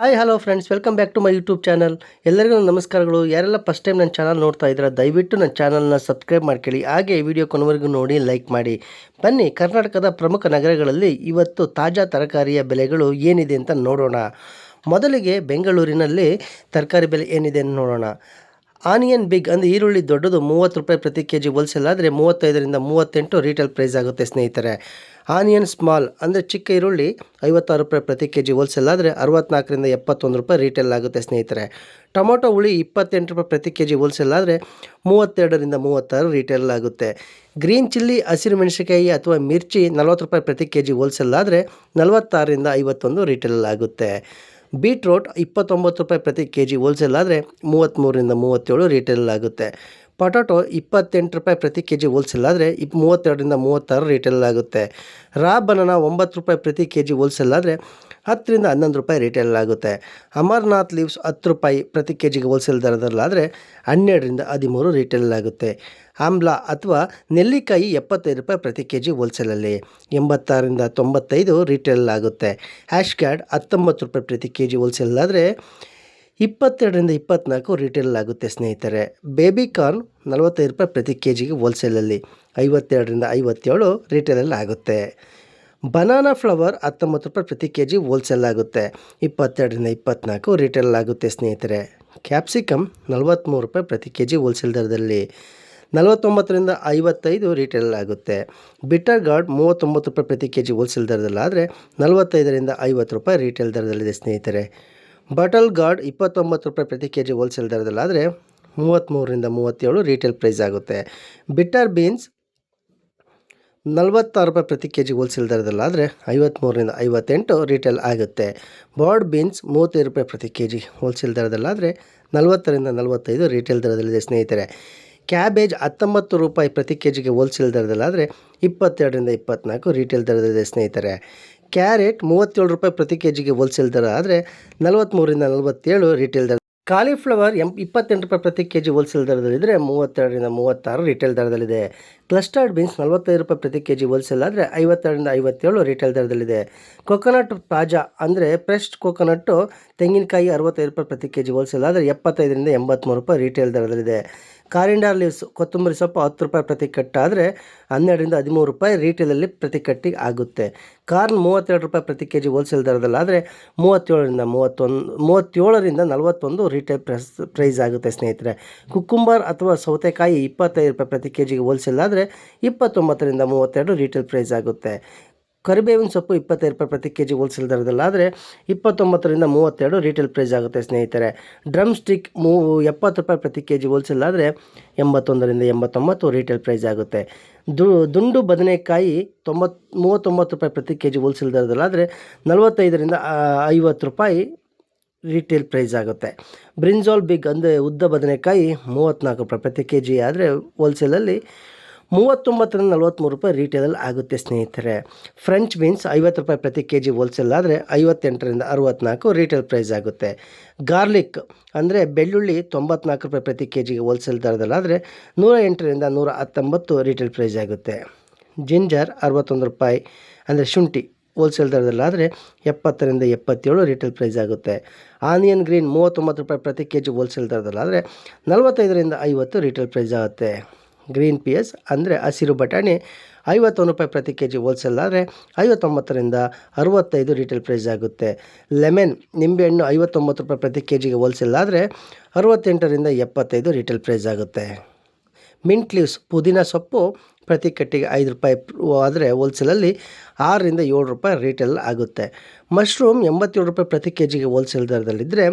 Hi hello friends welcome back to my YouTube channel ಎಲ್ಲರಿಗೂ ನಮಸ್ಕಾರಗಳು. ಯಾರೆಲ್ಲ ಫಸ್ಟ್ ಟೈಮ್ ನನ್ನ ಚಾನಲ್ ನೋಡ್ತಾ ಇದ್ದೀರಾ, ದಯವಿಟ್ಟು ನನ್ನ ಚಾನಲ್ನ ಸಬ್ಸ್ಕ್ರೈಬ್ ಮಾಡ್ಕೊಳ್ಳಿ. ಹಾಗೆ ವಿಡಿಯೋ ಕೊನೆವರೆಗೂ ನೋಡಿ ಲೈಕ್ ಮಾಡಿ. ಬನ್ನಿ, ಕರ್ನಾಟಕದ ಪ್ರಮುಖ ನಗರಗಳಲ್ಲಿ ಇವತ್ತು ತಾಜಾ ತರಕಾರಿಯ ಬೆಲೆಗಳು ಏನಿದೆ ಅಂತ ನೋಡೋಣ. ಮೊದಲಿಗೆ ಬೆಂಗಳೂರಿನಲ್ಲಿ ತರಕಾರಿ ಬೆಲೆ ಏನಿದೆ ಅಂತ ನೋಡೋಣ. ಆನಿಯನ್ ಬಿಗ್ ಅಂದರೆ ಈರುಳ್ಳಿ ದೊಡ್ಡದು ಮೂವತ್ತು ರೂಪಾಯಿ ಪ್ರತಿ ಕೆ ಜಿ ಹೋಲ್ಸೇಲ್ ಆದರೆ ಮೂವತ್ತೈದರಿಂದ ಮೂವತ್ತೆಂಟು ರೀಟೇಲ್ ಪ್ರೈಸ್ ಆಗುತ್ತೆ ಸ್ನೇಹಿತರೆ. ಆನಿಯನ್ ಸ್ಮಾಲ್ ಅಂದರೆ ಚಿಕ್ಕ ಈರುಳ್ಳಿ ಐವತ್ತಾರು ರೂಪಾಯಿ ಪ್ರತಿ ಕೆ ಜಿ ಹೋಲ್ಸೇಲ್ ಆದರೆ ಅರವತ್ನಾಲ್ಕರಿಂದ ಎಪ್ಪತ್ತೊಂದು ರೂಪಾಯಿ ರೀಟೇಲ್ ಆಗುತ್ತೆ ಸ್ನೇಹಿತರೆ. ಟೊಮೊಟೊ ಹುಳಿ ಇಪ್ಪತ್ತೆಂಟು ರೂಪಾಯಿ ಪ್ರತಿ ಕೆ ಜಿ ಹೋಲ್ಸೇಲ್ ಆದರೆ ಮೂವತ್ತೆರಡರಿಂದ ಮೂವತ್ತಾರು ರೀಟೇಲ್ ಆಗುತ್ತೆ. ಗ್ರೀನ್ ಚಿಲ್ಲಿ, ಹಸಿರು ಮೆಣಸಿನಕಾಯಿ ಅಥವಾ ಮಿರ್ಚಿ ನಲವತ್ತು ರೂಪಾಯಿ ಪ್ರತಿ ಕೆ ಜಿ ಹೋಲ್ಸೇಲ್ ಆದರೆ ನಲವತ್ತಾರರಿಂದ ಐವತ್ತೊಂದು ರೀಟೇಲ್ ಆಗುತ್ತೆ. ಬೀಟ್ರೋಟ್ ಇಪ್ಪತ್ತೊಂಬತ್ತು ರೂಪಾಯಿ ಪ್ರತಿ ಕೆ ಜಿ ಹೋಲ್ಸೇಲ್ ಆದರೆ ಮೂವತ್ತ್ಮೂರಿಂದ ಮೂವತ್ತೇಳು ರೀಟೇಲ್ ಆಗುತ್ತೆ. ಪೊಟಾಟೊ ಇಪ್ಪತ್ತೆಂಟು ರೂಪಾಯಿ ಪ್ರತಿ ಕೆ ಜಿ ಹೋಲ್ಸೇಲ್ ಆದರೆ ಇಪ್, ಮೂವತ್ತೆರಡರಿಂದ ಮೂವತ್ತಾರು ರೀಟೇಲ್ ಆಗುತ್ತೆ. ರಾ, ಬನಾನ ಒಂಬತ್ತು ರೂಪಾಯಿ ಪ್ರತಿ ಕೆ ಜಿ ಹೋಲ್ಸೇಲ್ ಆದರೆ ಹತ್ತರಿಂದ ಹನ್ನೊಂದು ರೂಪಾಯಿ ರಿಟೇಲ್ ಆಗುತ್ತೆ. ಅಮರ್ನಾಥ್ ಲೀವ್ಸ್ ಹತ್ತು ರೂಪಾಯಿ ಪ್ರತಿ ಕೆ ಜಿಗೆ ಹೋಲ್ಸೇಲ್ ದರದಲ್ಲಾದರೆ ಹನ್ನೆರಡರಿಂದ ಹದಿಮೂರು ರಿಟೇಲ್ ಆಗುತ್ತೆ. ಆಮ್ಲ ಅಥವಾ ನೆಲ್ಲಿಕಾಯಿ ಎಪ್ಪತ್ತೈದು ರೂಪಾಯಿ ಪ್ರತಿ ಕೆ ಜಿ ಹೋಲ್ಸೇಲಲ್ಲಿ ಎಂಬತ್ತಾರರಿಂದ ತೊಂಬತ್ತೈದು ರಿಟೇಲ್ ಆಗುತ್ತೆ. ಹ್ಯಾಶ್ ಕ್ಯಾಡ್ ಹತ್ತೊಂಬತ್ತು ರೂಪಾಯಿ ಪ್ರತಿ ಕೆ ಜಿ ಹೋಲ್ಸೇಲ್ ಆದರೆ ಇಪ್ಪತ್ತೆರಡರಿಂದ ಇಪ್ಪತ್ತ್ನಾಲ್ಕು ರಿಟೇಲ್ ಆಗುತ್ತೆ ಸ್ನೇಹಿತರೆ. ಬೇಬಿ ಕಾರ್ನ್ ನಲವತ್ತೈದು ರೂಪಾಯಿ ಪ್ರತಿ ಕೆ ಜಿಗೆ ಹೋಲ್ಸೇಲಲ್ಲಿ ಐವತ್ತೆರಡರಿಂದ ಐವತ್ತೇಳು ರಿಟೇಲಲ್ಲಿ ಆಗುತ್ತೆ. ಬನಾನಾ ಫ್ಲವರ್ ಹತ್ತೊಂಬತ್ತು ರೂಪಾಯಿ ಪ್ರತಿ ಕೆ ಜಿ ಹೋಲ್ಸೇಲ್ ಆಗುತ್ತೆ. ಇಪ್ಪತ್ತೆರಡರಿಂದ ಇಪ್ಪತ್ತ್ನಾಲ್ಕು ರಿಟೇಲ್ ಆಗುತ್ತೆ ಸ್ನೇಹಿತರೆ. ಕ್ಯಾಪ್ಸಿಕಮ್ ನಲವತ್ತ್ಮೂರು ರೂಪಾಯಿ ಪ್ರತಿ ಕೆ ಜಿ ಹೋಲ್ಸೇಲ್ ದರದಲ್ಲಿ. ನಲವತ್ತೊಂಬತ್ತರಿಂದ ಐವತ್ತೈದು ರಿಟೇಲ್ ಆಗುತ್ತೆ. ಬಿಟರ್ ಗಾರ್ಡ್ ಮೂವತ್ತೊಂಬತ್ತು ರೂಪಾಯಿ ಪ್ರತಿ ಕೆ ಜಿ ಹೋಲ್ಸೇಲ್ ದರದಲ್ಲಾದರೆ ನಲವತ್ತೈದರಿಂದ ಐವತ್ತು ರೂಪಾಯಿ ರಿಟೇಲ್ ದರದಲ್ಲಿದೆ ಸ್ನೇಹಿತರೆ. ಬಟಲ್ ಗಾರ್ಡ್ ಇಪ್ಪತ್ತೊಂಬತ್ತು ರೂಪಾಯಿ ಪ್ರತಿ ಕೆ ಜಿ ಹೋಲ್ಸೇಲ್ ದರದಲ್ಲಾದರೆ ಮೂವತ್ತ್ಮೂರರಿಂದ ಮೂವತ್ತೇಳು ರಿಟೇಲ್ ಪ್ರೈಸ್ ಆಗುತ್ತೆ. ಬಿಟ್ಟರ್ ಬೀನ್ಸ್ ನಲವತ್ತಾರು ರೂಪಾಯಿ ಪ್ರತಿ ಕೆ ಜಿ ಹೋಲ್ಸೇಲ್ ದರದಲ್ಲಾದರೆ ಐವತ್ತ್ಮೂರರಿಂದ ಐವತ್ತೆಂಟು ರಿಟೇಲ್ ಆಗುತ್ತೆ. ಬಾರ್ಡ್ ಬೀನ್ಸ್ ಮೂವತ್ತೈದು ರೂಪಾಯಿ ಪ್ರತಿ ಕೆ ಜಿ ಹೋಲ್ಸೇಲ್ ದರದಲ್ಲಾದರೆ ನಲವತ್ತರಿಂದ ನಲವತ್ತೈದು ರಿಟೇಲ್ ದರದಲ್ಲಿದೆ ಸ್ನೇಹಿತರೆ. ಕ್ಯಾಬೇಜ್ ಹತ್ತೊಂಬತ್ತು ರೂಪಾಯಿ ಪ್ರತಿ ಕೆ ಜಿಗೆ ಹೋಲ್ಸೇಲ್ ದರದಲ್ಲಾದರೆ ಇಪ್ಪತ್ತೆರಡರಿಂದ ಇಪ್ಪತ್ತ್ನಾಲ್ಕು ರಿಟೇಲ್ ದರದಲ್ಲಿದೆ ಸ್ನೇಹಿತರೆ. ಕ್ಯಾರೆಟ್ ಮೂವತ್ತೇಳು ರೂಪಾಯಿ ಪ್ರತಿ ಕೆ ಜಿಗೆ ಹೋಲ್ಸೇಲ್ ದರ ಆದರೆ ನಲವತ್ತ್ಮೂರಿಂದ ನಲವತ್ತೇಳು ರಿಟೇಲ್ ದರ ಕಾಲಿಫ್ಲವರ್ ಎಂ ಇಪ್ಪತ್ತೆಂಟು ರೂಪಾಯಿ ಪ್ರತಿ ಕೆ ಜಿ ಹೋಲ್ಸೇಲ್ ದರದಲ್ಲಿದ್ದರೆ ಮೂವತ್ತೆರಡರಿಂದ ಮೂವತ್ತಾರು ರಿಟೇಲ್ ದರದಲ್ಲಿದೆ. ಕ್ಲಸ್ಟರ್ಡ್ ಬೀನ್ಸ್ ನಲವತ್ತೈದು ರೂಪಾಯಿ ಪ್ರತಿ ಕೆ ಜಿ ಹೋಲ್ಸೇಲ್ ಆದರೆ ಐವತ್ತೆರಡರಿಂದ ಐವತ್ತೇಳು ರಿಟೇಲ್ ದರದಲ್ಲಿದೆ. ಕೊಕೊನಟ್ ತಾಜಾ ಅಂದರೆ ಫ್ರೆಶ್ ಕೊಕೊನಟ್ಟು ತೆಂಗಿನಕಾಯಿ ಅರವತ್ತೈದು ರೂಪಾಯಿ ಪ್ರತಿ ಕೆ ಜಿ ಹೋಲ್ಸೇಲ್ ಆದರೆ ಎಪ್ಪತ್ತೈದರಿಂದ ಎಂಬತ್ತ್ಮೂರು ರೂಪಾಯಿ ರೀಟೇಲ್ ದರದಲ್ಲಿದೆ. ಕಾರಿಂಡಾರ್ ಲೀವ್ಸ್ ಕೊತ್ತಂಬರಿ ಸೊಪ್ಪು ಹತ್ತು ರೂಪಾಯಿ ಪ್ರತಿ ಕಟ್ಟಾದರೆ ಹನ್ನೆರಡರಿಂದ ಹದಿಮೂರು ರೂಪಾಯಿ ರೀಟೇಲಲ್ಲಿ ಪ್ರತಿ ಕಟ್ಟಿಗೆ ಆಗುತ್ತೆ. ಕಾರ್ನ್ ಮೂವತ್ತೆರಡು ರೂಪಾಯಿ ಪ್ರತಿ ಕೆ ಜಿ ಹೋಲ್ಸೇಲ್ ದರದಲ್ಲಾದರೆ ಮೂವತ್ತೇಳರಿಂದ ಮೂವತ್ತೊಂದು, ಮೂವತ್ತೇಳರಿಂದ ನಲವತ್ತೊಂದು ರೀಟೇಲ್ ಪ್ರೈಸ್ ಪ್ರೈಸ್ ಆಗುತ್ತೆ ಸ್ನೇಹಿತರೆ. ಕುಕ್ಕುಂಬರ್ ಅಥವಾ ಸೌತೆಕಾಯಿ ಇಪ್ಪತ್ತೈದು ರೂಪಾಯಿ ಪ್ರತಿ ಕೆ ಜಿಗೆ ಹೋಲ್ಸೇಲ್ ಆದರೆ ಇಪ್ಪತ್ತೊಂಬತ್ತರಿಂದ ಮೂವತ್ತೆರಡು ರೀಟೇಲ್ ಪ್ರೈಸ್ ಆಗುತ್ತೆ. ಕರಿಬೇವಿನ ಸೊಪ್ಪು ಇಪ್ಪತ್ತೈದು ರೂಪಾಯಿ ಪ್ರತಿ ಕೆ ಜಿ ಹೋಲ್ಸೇಲ್ ದರದಲ್ಲಾದರೆ ಇಪ್ಪತ್ತೊಂಬತ್ತರಿಂದ ಮೂವತ್ತೆರಡು ರಿಟೇಲ್ ಪ್ರೈಸ್ ಆಗುತ್ತೆ ಸ್ನೇಹಿತರೆ. ಡ್ರಮ್ ಸ್ಟಿಕ್ ಮೂ, ಎಪ್ಪತ್ತು ರೂಪಾಯಿ ಪ್ರತಿ ಕೆ ಜಿ ಹೋಲ್ಸೇಲ್ ಆದರೆ ಎಂಬತ್ತೊಂದರಿಂದ ಎಂಬತ್ತೊಂಬತ್ತು ರಿಟೇಲ್ ಪ್ರೈಸ್ ಆಗುತ್ತೆ. ದು, ದುಂಡು ಬದನೆಕಾಯಿ ತೊಂಬತ್ತು ಮೂವತ್ತೊಂಬತ್ತು ರೂಪಾಯಿ ಪ್ರತಿ ಕೆ ಜಿ ಹೋಲ್ಸೇಲ್ ದರದಲ್ಲಾದರೆ ನಲವತ್ತೈದರಿಂದ ಐವತ್ತು ರೂಪಾಯಿ ರಿಟೇಲ್ ಪ್ರೈಸ್ ಆಗುತ್ತೆ. ಬ್ರಿಂಜಾಲ್ ಬಿಗ್ ಅಂದರೆ ಉದ್ದ ಬದನೆಕಾಯಿ ಮೂವತ್ತ್ನಾಲ್ಕು ರೂಪಾಯಿ ಪ್ರತಿ ಕೆ ಜಿ ಆದರೆ ಹೋಲ್ಸೇಲಲ್ಲಿ ಮೂವತ್ತೊಂಬತ್ತರಿಂದ ನಲ್ವತ್ತ್ಮೂರು ರೂಪಾಯಿ ರಿಟೇಲಲ್ಲಿ ಆಗುತ್ತೆ ಸ್ನೇಹಿತರೆ. ಫ್ರೆಂಚ್ ಬೀನ್ಸ್ ಐವತ್ತು ರೂಪಾಯಿ ಪ್ರತಿ ಕೆ ಜಿ ಹೋಲ್ಸೇಲ್ ಆದರೆ ಐವತ್ತೆಂಟರಿಂದ ಅರುವತ್ತ್ನಾಲ್ಕು ರಿಟೇಲ್ ಪ್ರೈಸ್ ಆಗುತ್ತೆ. ಗಾರ್ಲಿಕ್ ಅಂದರೆ ಬೆಳ್ಳುಳ್ಳಿ ತೊಂಬತ್ನಾಲ್ಕು ರೂಪಾಯಿ ಪ್ರತಿ ಕೆ ಜಿಗೆ ಹೋಲ್ಸೇಲ್ ದರದಲ್ಲಾದರೆ ನೂರ ಎಂಟರಿಂದ ನೂರ ಹತ್ತೊಂಬತ್ತು ರಿಟೇಲ್ ಪ್ರೈಸ್ ಆಗುತ್ತೆ. ಜಿಂಜರ್ ಅರವತ್ತೊಂದು ರೂಪಾಯಿ ಅಂದರೆ ಶುಂಠಿ ಹೋಲ್ಸೇಲ್ ದರದಲ್ಲಾದರೆ ಎಪ್ಪತ್ತರಿಂದ ಎಪ್ಪತ್ತೇಳು ರಿಟೇಲ್ ಪ್ರೈಸ್ ಆಗುತ್ತೆ. ಆನಿಯನ್ ಗ್ರೀನ್ ಮೂವತ್ತೊಂಬತ್ತು ರೂಪಾಯಿ ಪ್ರತಿ ಕೆ ಜಿ ಹೋಲ್ಸೇಲ್ ದರದಲ್ಲಾದರೆ ನಲವತ್ತೈದರಿಂದ ಐವತ್ತು ರಿಟೇಲ್ ಪ್ರೈಸ್ ಆಗುತ್ತೆ. ಗ್ರೀನ್ ಪೀಸ್ ಅಂದರೆ ಹಸಿರು ಬಟಾಣಿ, ಐವತ್ತೊಂದು ರೂಪಾಯಿ ಪ್ರತಿ ಕೆ ಜಿ ಹೋಲ್ಸೇಲ್ ಆದರೆ ಐವತ್ತೊಂಬತ್ತರಿಂದ ಅರುವತ್ತೈದು ರಿಟೇಲ್ ಪ್ರೈಸ್ ಆಗುತ್ತೆ. ಲೆಮನ್ ನಿಂಬೆಹಣ್ಣು ಐವತ್ತೊಂಬತ್ತು ರೂಪಾಯಿ ಪ್ರತಿ ಕೆ ಜಿಗೆ ಹೋಲ್ಸೇಲ್ ಆದರೆ ಅರುವತ್ತೆಂಟರಿಂದ ಎಪ್ಪತ್ತೈದು ರಿಟೇಲ್ ಪ್ರೈಸ್ ಆಗುತ್ತೆ. ಮಿಂಟ್ ಲೀವ್ಸ್ ಪುದೀನ ಸೊಪ್ಪು ಪ್ರತಿ ಕಟ್ಟಿಗೆ ಐದು ರೂಪಾಯಿ ಆದರೆ ಹೋಲ್ಸೇಲಲ್ಲಿ ಆರರಿಂದ ಏಳು ರೂಪಾಯಿ ರಿಟೇಲ್ ಆಗುತ್ತೆ. ಮಶ್ರೂಮ್ ಎಂಬತ್ತೇಳು ರೂಪಾಯಿ ಪ್ರತಿ ಕೆ ಜಿಗೆ ಹೋಲ್ಸೇಲ್ ದರದಲ್ಲಿದ್ದರೆ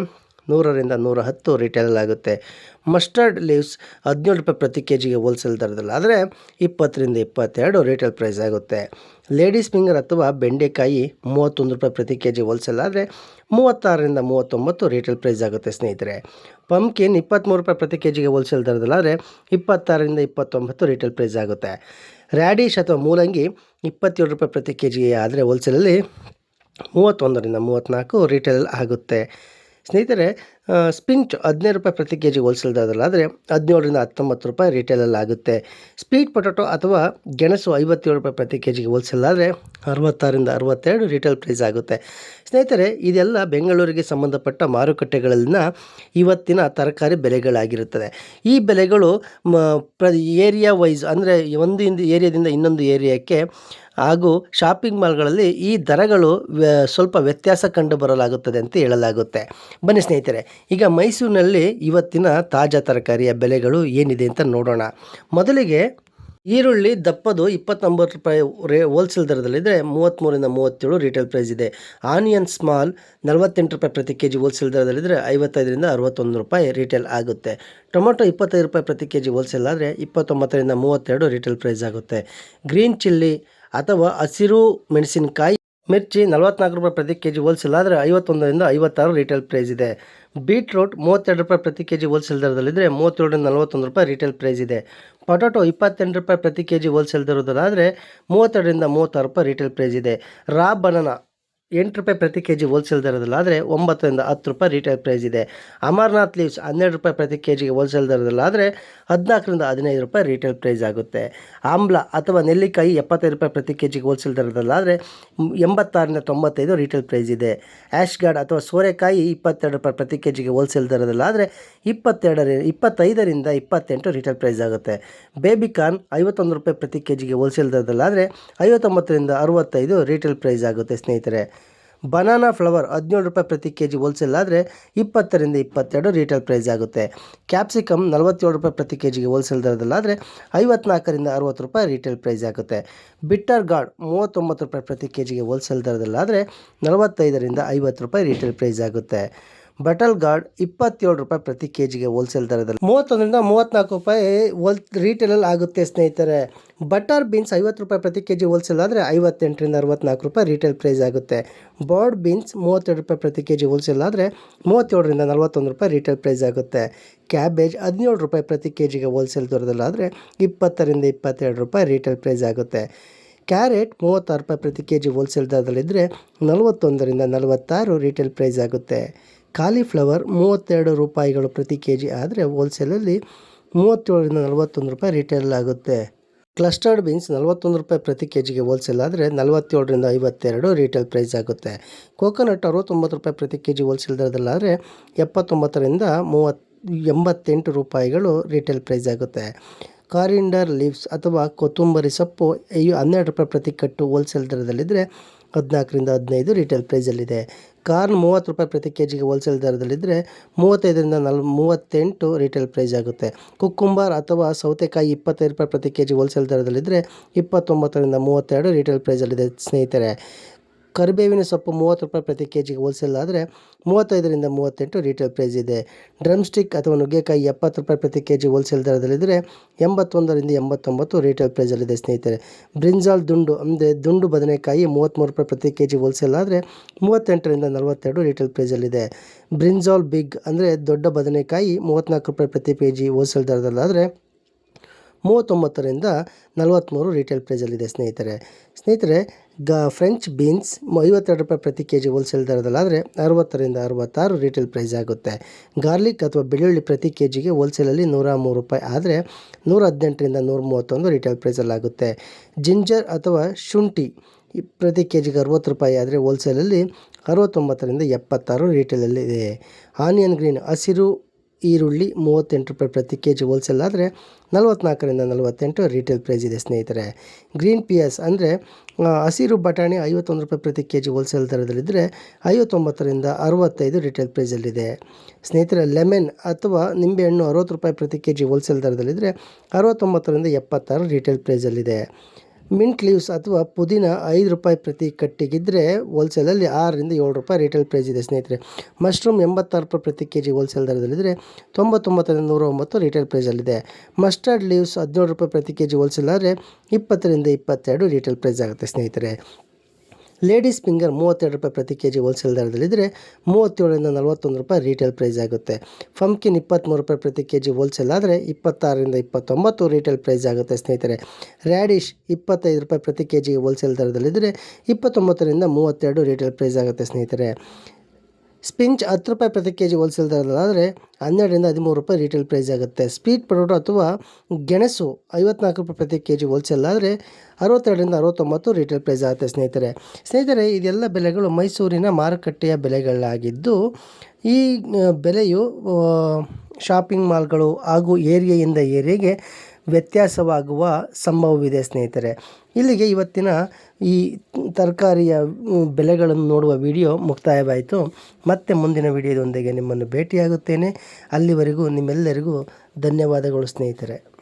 ನೂರರಿಂದ ನೂರ ಹತ್ತು ರಿಟೇಲ್ ಆಗುತ್ತೆ. ಮಸ್ಟರ್ಡ್ ಲೀವ್ಸ್ ಹದಿನೇಳು ರೂಪಾಯಿ ಪ್ರತಿ ಕೆ ಜಿಗೆ ಹೋಲ್ಸೇಲ್ ದರದಲ್ಲಿ. ಆದರೆ ಇಪ್ಪತ್ತರಿಂದ ಇಪ್ಪತ್ತೆರಡು ರಿಟೇಲ್ ಪ್ರೈಸ್ ಆಗುತ್ತೆ. ಲೇಡೀಸ್ ಫಿಂಗರ್ ಅಥವಾ ಬೆಂಡೆಕಾಯಿ ಮೂವತ್ತೊಂದು ರೂಪಾಯಿ ಪ್ರತಿ ಕೆ ಜಿ ಹೋಲ್ಸೇಲ್ ಆದರೆ ಮೂವತ್ತಾರರಿಂದ ಮೂವತ್ತೊಂಬತ್ತು ರಿಟೇಲ್ ಪ್ರೈಸ್ ಆಗುತ್ತೆ ಸ್ನೇಹಿತರೆ. ಪಂಪ್ಕಿನ್ ಇಪ್ಪತ್ತ್ಮೂರು ರೂಪಾಯಿ ಪ್ರತಿ ಕೆ ಜಿಗೆ ಹೋಲ್ಸೇಲ್ ದರದಲ್ಲಾದರೆ ಇಪ್ಪತ್ತಾರರಿಂದ ಇಪ್ಪತ್ತೊಂಬತ್ತು ರಿಟೇಲ್ ಪ್ರೈಸ್ ಆಗುತ್ತೆ. ರ್ಯಾಡಿಶ್ ಅಥವಾ ಮೂಲಂಗಿ ಇಪ್ಪತ್ತೇಳು ರೂಪಾಯಿ ಪ್ರತಿ ಕೆ ಜಿಗೆ ಆದರೆ ಹೋಲ್ಸೇಲಲ್ಲಿ ಮೂವತ್ತೊಂದರಿಂದ ಮೂವತ್ತ್ನಾಲ್ಕು ರಿಟೇಲ್ ಆಗುತ್ತೆ. ಸ್ನೇಹಿತರೆ ಸ್ಪಿಂಚ್ ಹದಿನೈದು ರೂಪಾಯಿ ಪ್ರತಿ ಕೆ ಜಿ ಹೋಲ್ಸೇಲ್ ದರದಲ್ಲಾದರೆ ಹದಿನೇಳರಿಂದ ಹತ್ತೊಂಬತ್ತು ರೂಪಾಯಿ ರಿಟೇಲಲ್ಲಿ ಆಗುತ್ತೆ. ಸ್ವೀಟ್ ಪೊಟೊಟೊ ಅಥವಾ ಗೆಣಸು ಐವತ್ತೇಳು ರೂಪಾಯಿ ಪ್ರತಿ ಕೆ ಜಿಗೆ ಹೋಲ್ಸೇಲ್ ಆದರೆ ಅರವತ್ತಾರರಿಂದ ಅರವತ್ತೆರಡು ರಿಟೇಲ್ ಪ್ರೈಸ್ ಆಗುತ್ತೆ. ಸ್ನೇಹಿತರೆ, ಇದೆಲ್ಲ ಬೆಂಗಳೂರಿಗೆ ಸಂಬಂಧಪಟ್ಟ ಮಾರುಕಟ್ಟೆಗಳಲ್ಲಿನ ಇವತ್ತಿನ ತರಕಾರಿ ಬೆಲೆಗಳಾಗಿರುತ್ತದೆ. ಈ ಬೆಲೆಗಳು ಮ, ಪ್ರ ಏರಿಯಾ ವೈಸ್ ಅಂದರೆ ಒಂದು ಏರಿಯಾದಿಂದ ಇನ್ನೊಂದು ಏರಿಯಾಕ್ಕೆ ಹಾಗೂ ಶಾಪಿಂಗ್ ಮಾಲ್ಗಳಲ್ಲಿ ಈ ದರಗಳು ಸ್ವಲ್ಪ ವ್ಯತ್ಯಾಸ ಕಂಡು ಬರಲಾಗುತ್ತದೆ ಅಂತ ಹೇಳಲಾಗುತ್ತೆ. ಬನ್ನಿ ಸ್ನೇಹಿತರೆ ಈಗ ಮೈಸೂರಿನಲ್ಲಿ ಇವತ್ತಿನ ತಾಜಾ ತರಕಾರಿಯ ಬೆಲೆಗಳು ಏನಿದೆ ಅಂತ ನೋಡೋಣ. ಮೊದಲಿಗೆ ಈರುಳ್ಳಿ ದಪ್ಪದು ಇಪ್ಪತ್ತೊಂಬತ್ತು ರೂಪಾಯಿ ರೇ ಹೋಲ್ಸೇಲ್ ದರದಲ್ಲಿದ್ದರೆ ಮೂವತ್ತ್ಮೂರಿಂದ ಮೂವತ್ತೇಳು ರಿಟೇಲ್ ಪ್ರೈಸ್ ಇದೆ. ಆನಿಯನ್ ಸ್ಮಾಲ್ ನಲವತ್ತೆಂಟು ರೂಪಾಯಿ ಪ್ರತಿ ಕೆ ಜಿ ಹೋಲ್ಸೇಲ್ ದರದಲ್ಲಿದ್ದರೆ ಐವತ್ತೈದರಿಂದ ಅರವತ್ತೊಂದು ರೂಪಾಯಿ ರಿಟೇಲ್ ಆಗುತ್ತೆ. ಟೊಮೊಟೊ ಇಪ್ಪತ್ತೈದು ರೂಪಾಯಿ ಪ್ರತಿ ಕೆ ಜಿ ಹೋಲ್ಸೇಲ್ ಆದರೆ ಇಪ್ಪತ್ತೊಂಬತ್ತರಿಂದ ಮೂವತ್ತೆರಡು ರಿಟೇಲ್ ಪ್ರೈಸ್ ಆಗುತ್ತೆ. ಗ್ರೀನ್ ಚಿಲ್ಲಿ ಅಥವಾ ಹಸಿರು ಮೆಣಸಿನಕಾಯಿ, ಮಿರ್ಚಿ ನಲವತ್ತ್ನಾಲ್ಕು ರೂಪಾಯಿ ಪ್ರತಿ ಕೆ ಜಿ ಹೋಲ್ಸೇಲ್ ಆದರೆ ಐವತ್ತೊಂದರಿಂದ ಐವತ್ತಾರು ರಿಟೇಲ್ ಪ್ರೈಸ್ ಇದೆ. ಬೀಟ್ರೂಟ್ ಮೂವತ್ತೆರಡು ರೂಪಾಯಿ ಪ್ರತಿ ಕೆ ಜಿ ಹೋಲ್ಸೇಲ್ ದರದಲ್ಲಿದ್ದರೆ ಮೂವತ್ತೇಳರಿಂದ ನಲವತ್ತೊಂದು ರೂಪಾಯಿ ರಿಟೇಲ್ ಪ್ರೈಸ್ ಇದೆ. ಪೊಟೊಟೊ ಇಪ್ಪತ್ತೆಂಟು ರೂಪಾಯಿ ಪ್ರತಿ ಕೆ ಜಿ ಹೋಲ್ಸೇಲ್ ದರದಲ್ಲಾದರೆ ಮೂವತ್ತೆರಡರಿಂದ ಮೂವತ್ತಾರು ರೂಪಾಯಿ ರಿಟೇಲ್ ಪ್ರೈಸ್ ಇದೆ. ರಾ ಬನಾನಾ ಎಂಟು ರೂಪಾಯಿ ಪ್ರತಿ ಕೆ ಜಿ ಹೋಲ್ಸೇಲ್ ದರದಲ್ಲಾದರೆ ಒಂಬತ್ತರಿಂದ ಹತ್ತು ರೂಪಾಯಿ ರಿಟೇಲ್ ಪ್ರೈಸ್ ಇದೆ. ಅಮರ್ನಾಥ್ ಲೀವ್ಸ್ ಹನ್ನೆರಡು ರೂಪಾಯಿ ಪ್ರತಿ ಕೆ ಜಿಗೆ ಹೋಲ್ಸೇಲ್ ದರದಲ್ಲಾದರೆ ಹದಿನಾಲ್ಕರಿಂದ ಹದಿನೈದು ರೂಪಾಯಿ ರಿಟೇಲ್ ಪ್ರೈಸ್ ಆಗುತ್ತೆ. ಆಮ್ಲ ಅಥವಾ ನೆಲ್ಲಿಕಾಯಿ ಎಪ್ಪತ್ತೈದು ರೂಪಾಯಿ ಪ್ರತಿ ಕೆ ಜಿಗೆ ಹೋಲ್ಸೇಲ್ ದರದಲ್ಲಾದರೆ ಎಂಬತ್ತಾರರಿಂದ ತೊಂಬತ್ತೈದು ರಿಟೇಲ್ ಪ್ರೈಸ್ ಇದೆ. ಆ್ಯಶ್ ಗಾರ್ಡ್ ಅಥವಾ ಸೋರೆಕಾಯಿ ಇಪ್ಪತ್ತೆರಡು ರೂಪಾಯಿ ಪ್ರತಿ ಕೆ ಜಿಗೆ ಹೋಲ್ಸೇಲ್ ದರದಲ್ಲಾದರೆ ಇಪ್ಪತ್ತೆರಡರ, ಇಪ್ಪತ್ತೈದರಿಂದ ಇಪ್ಪತ್ತೆಂಟು ರಿಟೇಲ್ ಪ್ರೈಸ್ ಆಗುತ್ತೆ. ಬೇಬಿ ಕಾರ್ನ್ ಐವತ್ತೊಂದು ರೂಪಾಯಿ ಪ್ರತಿ ಕೆ ಜಿಗೆ ಹೋಲ್ಸೇಲ್ ದರದಲ್ಲಾದರೆ ಐವತ್ತೊಂಬತ್ತರಿಂದ ಅರುವತ್ತೈದು ರಿಟೇಲ್ ಪ್ರೈಸ್ ಆಗುತ್ತೆ ಸ್ನೇಹಿತರೆ. ಬನಾನಾ ಫ್ಲವರ್ ಹದಿನೇಳು ರೂಪಾಯಿ ಪ್ರತಿ ಕೆ ಜಿ ಹೋಲ್ಸೇಲ್ ಆದರೆ ಇಪ್ಪತ್ತರಿಂದ ಇಪ್ಪತ್ತೆರಡು ರಿಟೇಲ್ ಪ್ರೈಸ್ ಆಗುತ್ತೆ. ಕ್ಯಾಪ್ಸಿಕಮ್ ನಲವತ್ತೇಳು ರೂಪಾಯಿ ಪ್ರತಿ ಕೆ ಜಿಗೆ ಹೋಲ್ಸೇಲ್ ದರದಲ್ಲಾದರೆ ಐವತ್ನಾಲ್ಕರಿಂದ ಅರುವತ್ತು ರೂಪಾಯಿ ರಿಟೇಲ್ ಪ್ರೈಸ್ ಆಗುತ್ತೆ. ಬಿಟ್ಟರ್ ಗಾರ್ಡ್ ಮೂವತ್ತೊಂಬತ್ತು ರೂಪಾಯಿ ಪ್ರತಿ ಕೆ ಜಿಗೆ ಹೋಲ್ಸೇಲ್ ದರದಲ್ಲಾದರೆ ನಲವತ್ತೈದರಿಂದ ಐವತ್ತು ರೂಪಾಯಿ ರಿಟೇಲ್ ಪ್ರೈಸ್ ಆಗುತ್ತೆ. ಬಟಲ್ ಗಾರ್ಡ್ ಇಪ್ಪತ್ತೇಳು ರೂಪಾಯಿ ಪ್ರತಿ ಕೆ ಜಿಗೆ ಹೋಲ್ಸೇಲ್ ದರದಲ್ಲಿ. ಮೂವತ್ತೊಂದರಿಂದ ಮೂವತ್ತ್ನಾಲ್ಕು ರೂಪಾಯಿ ಹೋಲ್ ರೀಟೇಲಲ್ಲಿ ಆಗುತ್ತೆ ಸ್ನೇಹಿತರೆ. ಬಟರ್ ಬೀನ್ಸ್ ಐವತ್ತು ರೂಪಾಯಿ ಪ್ರತಿ ಕೆ ಜಿ ಹೋಲ್ಸೇಲ್ ಆದರೆ ಐವತ್ತೆಂಟರಿಂದ ಅರವತ್ನಾಲ್ಕು ರೂಪಾಯಿ ರಿಟೇಲ್ ಪ್ರೈಸ್ ಆಗುತ್ತೆ. ಬಾರ್ಡ್ ಬೀನ್ಸ್ ಮೂವತ್ತೆರಡು ರೂಪಾಯಿ ಪ್ರತಿ ಕೆ ಜಿ ಹೋಲ್ಸೇಲ್ ಆದರೆ ಮೂವತ್ತೇಳರಿಂದ ನಲವತ್ತೊಂದು ರೂಪಾಯಿ ರಿಟೇಲ್ ಪ್ರೈಸ್ ಆಗುತ್ತೆ. ಕ್ಯಾಬೇಜ್ ಹದಿನೇಳು ರೂಪಾಯಿ ಪ್ರತಿ ಕೆ ಜಿಗೆ ಹೋಲ್ಸೇಲ್ ದೊರದಲ್ಲಾದರೆ ಇಪ್ಪತ್ತರಿಂದ ಇಪ್ಪತ್ತೆರಡು ರೂಪಾಯಿ ರಿಟೇಲ್ ಪ್ರೈಸ್ ಆಗುತ್ತೆ. ಕ್ಯಾರೆಟ್ ಮೂವತ್ತಾರು ರೂಪಾಯಿ ಪ್ರತಿ ಕೆ ಜಿ ಹೋಲ್ಸೇಲ್ ದರದಲ್ಲಿದ್ದರೆ ನಲವತ್ತೊಂದರಿಂದ ನಲವತ್ತಾರು ರಿಟೇಲ್ ಪ್ರೈಸ್ ಆಗುತ್ತೆ. ಕಾಲಿಫ್ಲವರ್ ಮೂವತ್ತೆರಡು ರೂಪಾಯಿಗಳು ಪ್ರತಿ ಕೆ ಜಿ ಆದರೆ ಹೋಲ್ಸೇಲಲ್ಲಿ ಮೂವತ್ತೇಳರಿಂದ ನಲವತ್ತೊಂದು ರೂಪಾಯಿ ರಿಟೇಲ್ ಆಗುತ್ತೆ. ಕ್ಲಸ್ಟರ್ಡ್ ಬೀನ್ಸ್ ನಲವತ್ತೊಂದು ರೂಪಾಯಿ ಪ್ರತಿ ಕೆ ಜಿಗೆ ಹೋಲ್ಸೇಲ್ ಆದರೆ ನಲವತ್ತೇಳರಿಂದ ಐವತ್ತೆರಡು ರಿಟೇಲ್ ಪ್ರೈಸ್ ಆಗುತ್ತೆ. ಕೋಕೋನಟ್ ಅರವತ್ತೊಂಬತ್ತು ರೂಪಾಯಿ ಪ್ರತಿ ಕೆ ಜಿ ಹೋಲ್ಸೇಲ್ ದರದಲ್ಲಾದರೆ ಎಪ್ಪತ್ತೊಂಬತ್ತರಿಂದ ಮೂವತ್ತು, ಎಂಬತ್ತೆಂಟು ರೂಪಾಯಿಗಳು ರಿಟೇಲ್ ಪ್ರೈಸ್ ಆಗುತ್ತೆ. ಕಾರಿಂಡರ್ ಲೀವ್ಸ್ ಅಥವಾ ಕೊತ್ತಂಬರಿ ಸೊಪ್ಪು ಹನ್ನೆರಡು ರೂಪಾಯಿ ಪ್ರತಿ ಕಟ್ಟು ಹೋಲ್ಸೇಲ್ ದರದಲ್ಲಿದ್ದರೆ ಹದಿನಾಲ್ಕರಿಂದ ಹದಿನೈದು ರಿಟೇಲ್ ಪ್ರೈಸಲ್ಲಿದೆ ಕಾರ್ನ್ ಮೂವತ್ತು ರೂಪಾಯಿ ಪ್ರತಿ ಕೆ ಜಿಗೆ ಹೋಲ್ಸೇಲ್ ದರದಲ್ಲಿದ್ದರೆ ಮೂವತ್ತೈದರಿಂದ ನಲ್, ಮೂವತ್ತೆಂಟು ರಿಟೇಲ್ ಪ್ರೈಸ್ ಆಗುತ್ತೆ. ಕುಕ್ಕುಂಬಾರ್ ಅಥವಾ ಸೌತೆಕಾಯಿ ಇಪ್ಪತ್ತೈದು ರೂಪಾಯಿ ಪ್ರತಿ ಕೆ ಜಿ ಹೋಲ್ಸೇಲ್ ದರದಲ್ಲಿದ್ದರೆ ಇಪ್ಪತ್ತೊಂಬತ್ತರಿಂದ ಮೂವತ್ತೆರಡು ರಿಟೇಲ್ ಪ್ರೈಸಲ್ಲಿದೆ ಸ್ನೇಹಿತರೆ. ಕರಿಬೇವಿನ ಸೊಪ್ಪು ಮೂವತ್ತು ರೂಪಾಯಿ ಪ್ರತಿ ಕೆ ಜಿಗೆ ಹೋಲ್ಸೇಲ್ ಆದರೆ ಮೂವತ್ತೈದರಿಂದ ಮೂವತ್ತೆಂಟು ರಿಟೇಲ್ ಪ್ರೈಸ್ ಇದೆ. ಡ್ರಮ್ ಸ್ಟಿಕ್ ಅಥವಾ ನುಗ್ಗೆಕಾಯಿ ಎಪ್ಪತ್ತು ರೂಪಾಯಿ ಪ್ರತಿ ಕೆ ಜಿ ಹೋಲ್ಸೇಲ್ ದರದಲ್ಲಿದ್ದರೆ ಎಂಬತ್ತೊಂದರಿಂದ ಎಂಬತ್ತೊಂಬತ್ತು ರಿಟೇಲ್ ಪ್ರೈಸಲ್ಲಿದೆ ಸ್ನೇಹಿತರೆ. ಬ್ರಿಂಜಾಲ್ ದುಂಡು ಅಂದರೆ ದುಂಡು ಬದನೆಕಾಯಿ ಮೂವತ್ತ್ಮೂರು ರೂಪಾಯಿ ಪ್ರತಿ ಕೆ ಜಿ ಹೋಲ್ಸೇಲ್ ಆದರೆ ಮೂವತ್ತೆಂಟರಿಂದ ನಲವತ್ತೆರಡು ರಿಟೇಲ್ ಪ್ರೈಸಲ್ಲಿದೆ ಬ್ರಿಂಜಾಲ್ ಬಿಗ್ ಅಂದರೆ ದೊಡ್ಡ ಬದನೆಕಾಯಿ ಮೂವತ್ತ್ನಾಲ್ಕು ರೂಪಾಯಿ ಪ್ರತಿ ಕೆ ಜಿ ಹೋಲ್ಸೇಲ್ ದರದಲ್ಲಾದರೆ ಮೂವತ್ತೊಂಬತ್ತರಿಂದ ನಲವತ್ತ್ಮೂರು ರಿಟೇಲ್ ಪ್ರೈಸಲ್ಲಿದೆ ಸ್ನೇಹಿತರೆ. ಸ್ನೇಹಿತರೆ, ಗ ಫ್ರೆಂಚ್ ಬೀನ್ಸ್ ಐವತ್ತೆರಡು ರೂಪಾಯಿ ಪ್ರತಿ ಕೆ ಜಿ ಹೋಲ್ಸೇಲ್ ದರದಲ್ಲಾದರೆ ಅರವತ್ತರಿಂದ ಅರವತ್ತಾರು ರಿಟೇಲ್ ಪ್ರೈಸ್ ಆಗುತ್ತೆ. ಗಾರ್ಲಿಕ್ ಅಥವಾ ಬೆಳ್ಳುಳ್ಳಿ ಪ್ರತಿ ಕೆ ಜಿಗೆ ಹೋಲ್ಸೇಲಲ್ಲಿ ನೂರ ಮೂರು ರೂಪಾಯಿ ಆದರೆ ನೂರ ಹದಿನೆಂಟರಿಂದ ನೂರ ಮೂವತ್ತೊಂದು ರಿಟೇಲ್ ಪ್ರೈಸಲ್ಲಾಗುತ್ತೆ ಜಿಂಜರ್ ಅಥವಾ ಶುಂಠಿ ಪ್ರತಿ ಕೆ ಜಿಗೆ ಅರವತ್ತು ರೂಪಾಯಿ ಆದರೆ ಹೋಲ್ಸೇಲಲ್ಲಿ ಅರವತ್ತೊಂಬತ್ತರಿಂದ ಎಪ್ಪತ್ತಾರು ರಿಟೇಲಲ್ಲಿದೆ ಆನಿಯನ್ ಗ್ರೀನ್ ಹಸಿರು ಈರುಳ್ಳಿ ಮೂವತ್ತೆಂಟು ರೂಪಾಯಿ ಪ್ರತಿ ಕೆ ಜಿ ಹೋಲ್ಸೇಲ್ ಆದರೆ ನಲವತ್ತ್ನಾಲ್ಕರಿಂದ ನಲವತ್ತೆಂಟು ರಿಟೇಲ್ ಪ್ರೈಸ್ ಇದೆ ಸ್ನೇಹಿತರೆ. ಗ್ರೀನ್ ಪಿಯಸ್ ಅಂದರೆ ಹಸಿರು ಬಟಾಣಿ ಐವತ್ತೊಂದು ರೂಪಾಯಿ ಪ್ರತಿ ಕೆ ಜಿ ಹೋಲ್ಸೇಲ್ ದರದಲ್ಲಿದ್ದರೆ ಐವತ್ತೊಂಬತ್ತರಿಂದ ಅರವತ್ತೈದು ರಿಟೇಲ್ ಪ್ರೈಸಲ್ಲಿದೆ ಸ್ನೇಹಿತರೆ ಲೆಮನ್ ಅಥವಾ ನಿಂಬೆಹಣ್ಣು ಅರವತ್ತು ರೂಪಾಯಿ ಪ್ರತಿ ಕೆ ಜಿ ಹೋಲ್ಸೇಲ್ ದರದಲ್ಲಿದ್ದರೆ ಅರವತ್ತೊಂಬತ್ತರಿಂದ ಎಪ್ಪತ್ತಾರು ರಿಟೇಲ್ ಪ್ರೈಸಲ್ಲಿದೆ ಮಿಂಟ್ ಲೀವ್ಸ್ ಅಥವಾ ಪುದೀನ ಐದು ರೂಪಾಯಿ ಪ್ರತಿ ಕಟ್ಟಿಗಿದ್ದರೆ ಹೋಲ್ಸೇಲಲ್ಲಿ ಆರರಿಂದ ಏಳು ರೂಪಾಯಿ ರಿಟೇಲ್ ಪ್ರೈಸ್ ಇದೆ, ಸ್ನೇಹಿತರೆ. ಮಶ್ರೂಮ್ ಎಂಬತ್ತಾರು ರೂಪಾಯಿ ಪ್ರತಿ ಕೆ ಜಿ ಹೋಲ್ಸೇಲ್ ದರದಲ್ಲಿದ್ದರೆ ತೊಂಬತ್ತೊಂಬತ್ತರಿಂದ ನೂರ ಒಂಬತ್ತು ರಿಟೇಲ್ ಪ್ರೈಸಲ್ಲಿದೆ ಮಸ್ಟರ್ಡ್ ಲೀವ್ಸ್ ಹದಿನೇಳು ರೂಪಾಯಿ ಪ್ರತಿ ಕೆ ಜಿ ಹೋಲ್ಸೇಲ್ ಆದರೆ ಇಪ್ಪತ್ತರಿಂದ ಇಪ್ಪತ್ತೆರಡು ರಿಟೇಲ್ ಪ್ರೈಸ್ ಆಗುತ್ತೆ, ಸ್ನೇಹಿತರೆ. ಲೇಡೀಸ್ ಫಿಂಗರ್ ಮೂವತ್ತೆರಡು ರೂಪಾಯಿ ಪ್ರತಿ ಕೆ ಜಿ ಹೋಲ್ಸೇಲ್ ದರದಲ್ಲಿದ್ದರೆ ಮೂವತ್ತೇಳರಿಂದ ನಲವತ್ತೊಂದು ರೂಪಾಯಿ ರೀಟೇಲ್ ಪ್ರೈಸ್ ಆಗುತ್ತೆ. ಫಂಕಿನ್ ಇಪ್ಪತ್ತ್ಮೂರು ರೂಪಾಯಿ ಪ್ರತಿ ಕೆ ಜಿ ಹೋಲ್ಸೇಲ್ ಆದರೆ ಇಪ್ಪತ್ತಾರರಿಂದ ಇಪ್ಪತ್ತೊಂಬತ್ತು ರೀಟೇಲ್ ಪ್ರೈಸ್ ಆಗುತ್ತೆ ಸ್ನೇಹಿತರೆ. ರ್ಯಾಡಿಶ್ ಇಪ್ಪತ್ತೈದು ರೂಪಾಯಿ ಪ್ರತಿ ಕೆ ಜಿ ಹೋಲ್ಸೇಲ್ ದರದಲ್ಲಿದ್ದರೆ ಇಪ್ಪತ್ತೊಂಬತ್ತರಿಂದ ಮೂವತ್ತೆರಡು ರೀಟೇಲ್ ಪ್ರೈಸ್ ಆಗುತ್ತೆ ಸ್ನೇಹಿತರೆ. ಸ್ಪಿಂಚ್ ಹತ್ತು ರೂಪಾಯಿ ಪ್ರತಿ ಕೆ ಜಿ ಹೋಲ್ಸೇಲ್ ದರದಲ್ಲಾದರೆ ಹನ್ನೆರಡರಿಂದ ಹದಿಮೂರು ರೂಪಾಯಿ ರಿಟೇಲ್ ಪ್ರೈಸ್ ಆಗುತ್ತೆ. ಸ್ವೀಟ್ ಪೊಟೊಟೊ ಅಥವಾ ಗೆಣಸು ಐವತ್ನಾಲ್ಕು ರೂಪಾಯಿ ಪ್ರತಿ ಕೆ ಜಿ ಹೋಲ್ಸೇಲ್ ಆದರೆ ಅರವತ್ತೆರಡರಿಂದ ಅರವತ್ತೊಂಬತ್ತು ರಿಟೇಲ್ ಪ್ರೈಸ್ ಆಗುತ್ತೆ ಸ್ನೇಹಿತರೆ. ಸ್ನೇಹಿತರೆ, ಇದೆಲ್ಲ ಬೆಲೆಗಳು ಮೈಸೂರಿನ ಮಾರುಕಟ್ಟೆಯ ಬೆಲೆಗಳಾಗಿದ್ದು, ಈ ಬೆಲೆಯು ಶಾಪಿಂಗ್ ಮಾಲ್ಗಳು ಹಾಗೂ ಏರಿಯಾಯಿಂದ ಏರಿಯಾಗೆ ವ್ಯತ್ಯಾಸವಾಗುವ ಸಂಭವವಿದೆ, ಸ್ನೇಹಿತರೆ. ಇಲ್ಲಿಗೆ ಇವತ್ತಿನ ಈ ತರಕಾರಿಯ ಬೆಲೆಗಳನ್ನು ನೋಡುವ ವಿಡಿಯೋ ಮುಕ್ತಾಯವಾಯಿತು. ಮತ್ತೆ ಮುಂದಿನ ವಿಡಿಯೋದೊಂದಿಗೆ ನಿಮ್ಮನ್ನು ಭೇಟಿಯಾಗುತ್ತೇನೆ. ಅಲ್ಲಿವರೆಗೂ ನಿಮ್ಮೆಲ್ಲರಿಗೂ ಧನ್ಯವಾದಗಳು, ಸ್ನೇಹಿತರೆ.